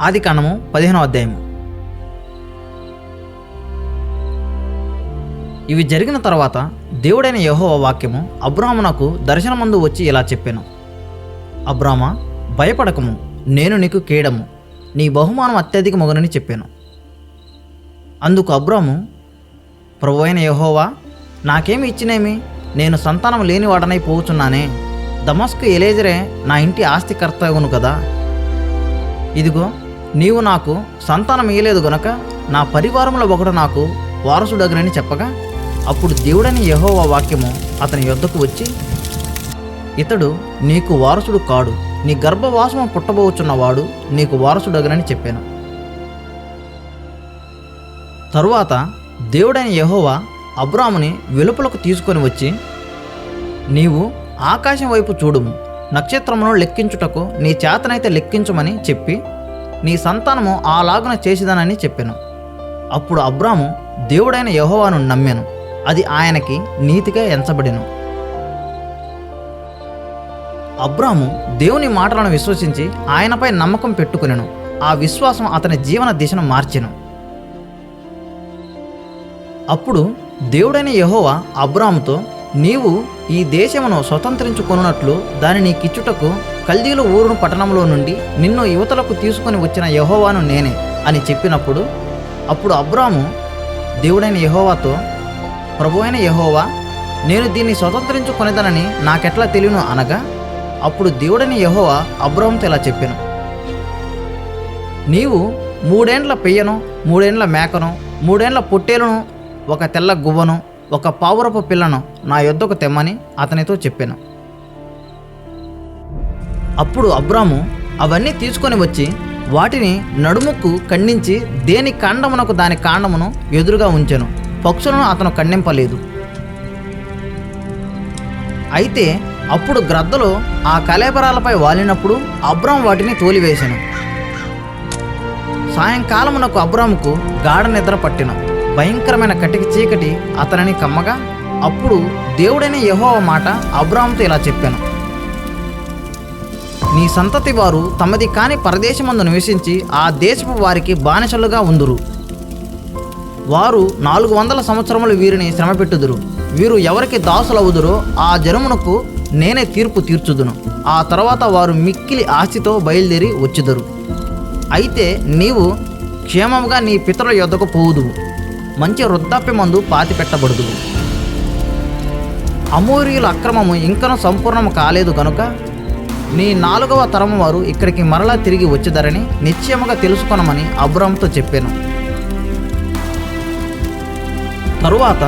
ఆది కాండము పదిహేనవ అధ్యాయము. ఇవి జరిగిన తర్వాత దేవుడైన యహోవ వాక్యము అబ్రాహ్మణకు దర్శనమందు వచ్చి ఇలా చెప్పాను. అబ్రాహ్మ భయపడకము నేను నీకు కేడము నీ బహుమానం అత్యధిక మొగనని చెప్పాను. అందుకు అబ్రాము ప్రభు అయిన యహోవా నాకేమి ఇచ్చినేమి? నేను సంతానం లేనివాడనై పోవుచున్నానే. దమస్కు ఎలేజరే నా ఇంటి ఆస్తి కర్తవును కదా. ఇదిగో నీవు నాకు సంతానం ఇయ్యలేదు గనుక నా పరివారంలో ఒకడు నాకు వారసుడగనని చెప్పగా అప్పుడు దేవుడని యహోవా వాక్యము అతని యొద్దకు వచ్చి ఇతడు నీకు వారసుడు కాడు నీ గర్భవాసము పుట్టబోచున్నవాడు నీకు వారసుడగనని చెప్పాను. తరువాత దేవుడైన యహోవా అబ్రాముని వెలుపలకు తీసుకొని వచ్చి నీవు ఆకాశం వైపు చూడుము నక్షత్రమును లెక్కించుటకు నీ చేతనైతే లెక్కించమని చెప్పి నీ సంతానము ఆలాగున చేసిదనని చెప్పాను. అప్పుడు అబ్రాము దేవుడైన యహోవాను నమ్మాను. అది ఆయనకి నీతిగా ఎంచబడెను. అబ్రాము దేవుని మాటలను విశ్వసించి ఆయనపై నమ్మకం పెట్టుకునెను. ఆ విశ్వాసం అతని జీవన దిశను మార్చెను. అప్పుడు దేవుడైన యహోవా అబ్రాముతో నీవు ఈ దేశమును స్వతంత్రించుకొనున్నట్లు దాని నీకిచ్చుటకు కల్దీలు ఊరును పట్టణంలో నుండి నిన్ను యువతలకు తీసుకొని వచ్చిన యహోవాను నేనే అని చెప్పినప్పుడు అప్పుడు అబ్రాము దేవుడైన యహోవాతో ప్రభు అయిన యహోవా నేను దీన్ని స్వతంత్రించుకునేదనని నాకెట్లా తెలియను అనగా అప్పుడు దేవుడైన యహోవా అబ్రాముతో ఇలా చెప్పాను. నీవు మూడేండ్ల పెయ్యను మూడేండ్ల మేకను మూడేండ్ల పొట్టేలను ఒక తెల్ల గువ్వను ఒక పావురపు పిల్లను నా యొద్దకు తెమ్మని అతనితో చెప్పాను. అప్పుడు అబ్రాము అవన్నీ తీసుకొని వచ్చి వాటిని నడుముకు ఖండించి దేని కాండమునకు దాని కాండమును ఎదురుగా ఉంచెను. పక్షులను అతను ఖండింపలేదు. అయితే అప్పుడు గ్రద్దలు ఆ కలేబరాలపై వాలినప్పుడు అబ్రాం వాటిని తోలివేశాను సాయంకాలమునకు అబ్రాముకు గాఢ నిద్ర పట్టిన. భయంకరమైన కటిక చీకటి అతనిని కమ్మగా అప్పుడు దేవుడైన యహోవ మాట అబ్రాముతో ఇలా చెప్పాను. నీ సంతతి వారు తమది కాని పరదేశమందు నివసించి ఆ దేశపు వారికి బానిసలుగా ఉందురు. వారు నాలుగు వందల సంవత్సరములు వీరిని శ్రమపెట్టుదురు. వీరు ఎవరికి దాసులవుదురో ఆ జనమునకు నేనే తీర్పు తీర్చుదును. ఆ తర్వాత వారు మిక్కిలి ఆస్తితో బయలుదేరి వచ్చుదురు. అయితే నీవు క్షేమముగా నీ పితరుల యొద్దకు పోవుదువు. మంచి వృద్ధాప్యమందు పాతి పెట్టబడుదువు అమూరియుల అక్రమము ఇంకనూ సంపూర్ణము కాలేదు కనుక నీ నాలుగవ తరం వారు ఇక్కడికి మరలా తిరిగి వచ్చేదారని నిశ్చయముగా తెలుసుకొనమని అబ్రామ్తో చెప్పాను. తరువాత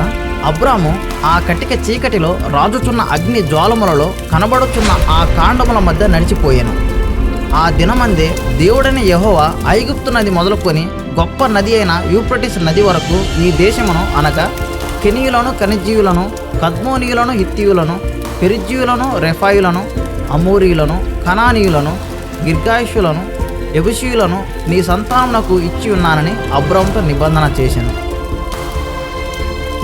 అబ్రాము ఆ కటిక చీకటిలో రాజుచున్న అగ్ని జ్వాలములలో కనబడుచున్న ఆ కాండముల మధ్య నడిచిపోయాను. ఆ దినమందే దేవుడని యహోవా ఐగుప్తు నది మొదలుకొని గొప్ప నది అయిన యూప్రటిస్ నది వరకు ఈ దేశమును అనగా కెనీయులను ఖనిజీయులను కద్మోనీయులను హిత్తీయులను పెరిజీయులను రెఫాయులను అమూరీయులను కనానీయులను గిర్గాయుషులను ఎబుషీయులను నీ సంతానమునకు ఇచ్చి ఉన్నానని అబ్రాముతో నిబంధన చేశాను.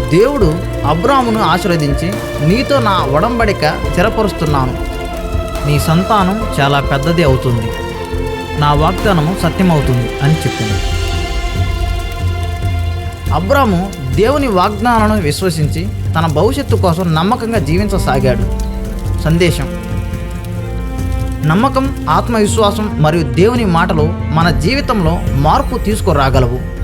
దేవుడు అబ్రామును ఆశీర్వదించి నీతో నా ఒడంబడిక స్థిరపరుస్తున్నాను. నీ సంతానం చాలా పెద్దది అవుతుంది. నా వాగ్దానము సత్యమవుతుంది అని చెప్పింది అబ్రాము దేవుని వాగ్దానాలను విశ్వసించి తన భవిష్యత్తు కోసం నమ్మకంగా జీవించసాగాడు. సందేశం. నమ్మకం ఆత్మవిశ్వాసం మరియు దేవుని మాటలు మన జీవితంలో మార్పు తీసుకురాగలవు.